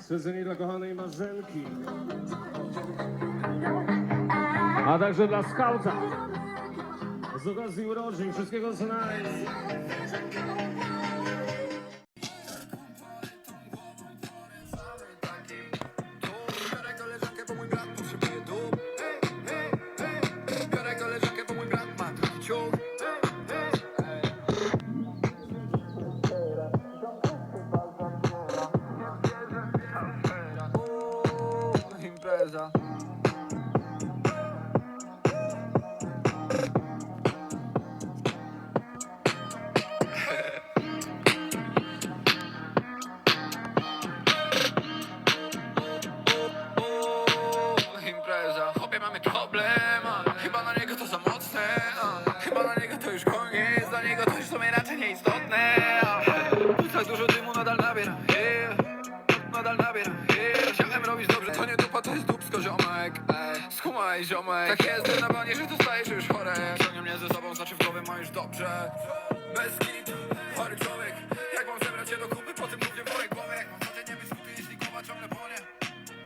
Sezenie dla kochanej Marzenki. A także dla skauta. Z okazji urodzin, wszystkiego co naj. Raczej nieistotne a Tak dużo dymu nadal nabiera yeah. Nadal nabiera Siomaj, ziomaj Tak jest na banie, że tu już chory. Ciągnie mnie ze sobą, znaczy w głowie ma już dobrze. Bez kit, chory człowiek.